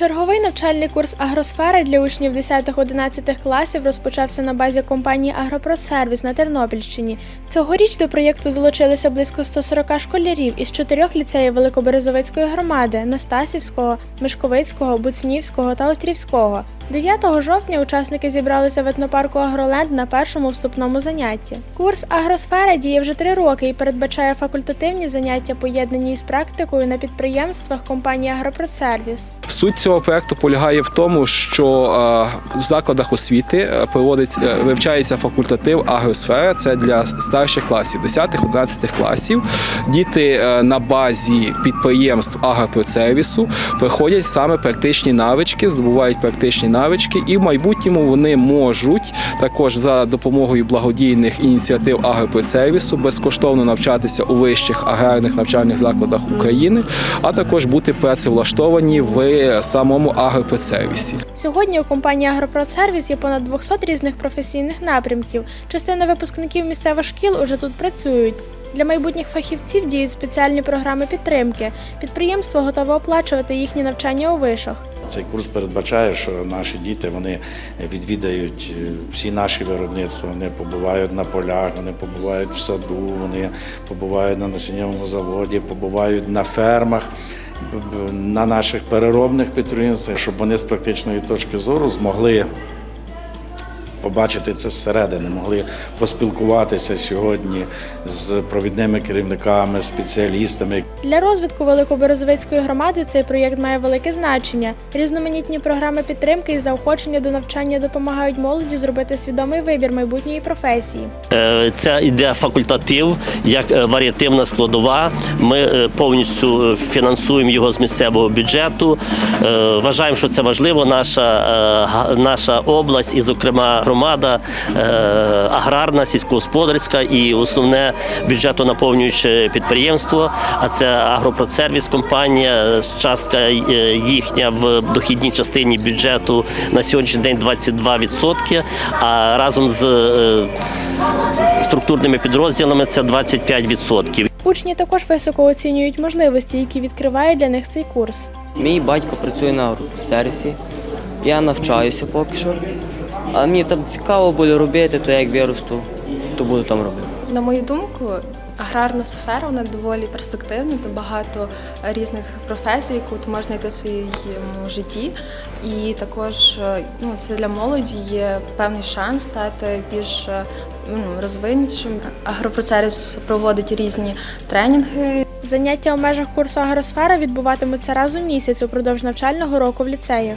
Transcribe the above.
Черговий навчальний курс агросфери для учнів 10-11 класів розпочався на базі компанії Агропродсервіс на Тернопільщині. Цьогоріч до проєкту долучилися близько 140 школярів із чотирьох ліцеїв Великоберезовицької громади Настасівського, Мишковицького, Буцнівського та Острівського. 9 жовтня учасники зібралися в етнопарку Агроленд на першому вступному занятті. Курс Агросфера діє вже три роки і передбачає факультативні заняття, поєднані із практикою на підприємствах компанії Агропродсервіс. Суть цього проекту полягає в тому, що е, в закладах освіти е, проводиться е, вивчається факультатив агросфера. Це для старших класів, 10-11 класів. Діти на базі підприємств агропродсервісу проходять саме практичні навички, здобувають практичні навички, і в майбутньому вони можуть також за допомогою благодійних ініціатив агропродсервісу безкоштовно навчатися у вищих аграрних навчальних закладах України, а також бути працевлаштовані в самому агропродсервісі. Сьогодні у компанії Агропродсервіс є понад 200 різних професійних напрямків. Частина випускників місцевих шкіл уже тут працюють. Для майбутніх фахівців діють спеціальні програми підтримки. Підприємство готове оплачувати їхні навчання у вишах. Цей курс передбачає, що наші діти вони відвідають е, всі наші виробництва. Вони побувають на полях, вони побувають в саду, вони побувають на насіннєвому заводі, побувають на фермах, на наших переробних підприємствах, щоб вони з практичної точки зору змогли. Побачити це зсередини, могли поспілкуватися сьогодні з провідними керівниками, спеціалістами, Для розвитку Великоберезовицької громади цей проєкт має велике значення. Різноманітні програми підтримки і заохочення до навчання допомагають молоді зробити свідомий вибір майбутньої професії. Е, Це йде факультатив як е, варіативна складова. Ми е, повністю фінансуємо його з місцевого бюджету. Вважаємо, що це важливо. Наша, наша область і, зокрема, громада е, аграрна, сільськогосподарська і основне бюджетонаповнююче підприємство. А це агропродсервіс компанія. Частка е, їхня в дохідній частині бюджету на сьогоднішній день 22%, а разом з е, структурними підрозділами це 25%. Учні також високо оцінюють можливості, які відкриває для них цей курс. Мій батько працює на сервісі. Я навчаюся поки що. А мені там цікаво буде робити, то як виросту, то буду там робити. На мою думку, аграрна сфера вона доволі перспективна, та багато різних професій, яку ти можеш знайти в своєму житті. І також е, ну, це для молоді є певний шанс стати більш е, ну, розвинутішим. Агропроцервіс проводить різні тренінги, Заняття у межах курсу Агросфера відбуватимуться раз у місяць упродовж навчального року в ліцеях.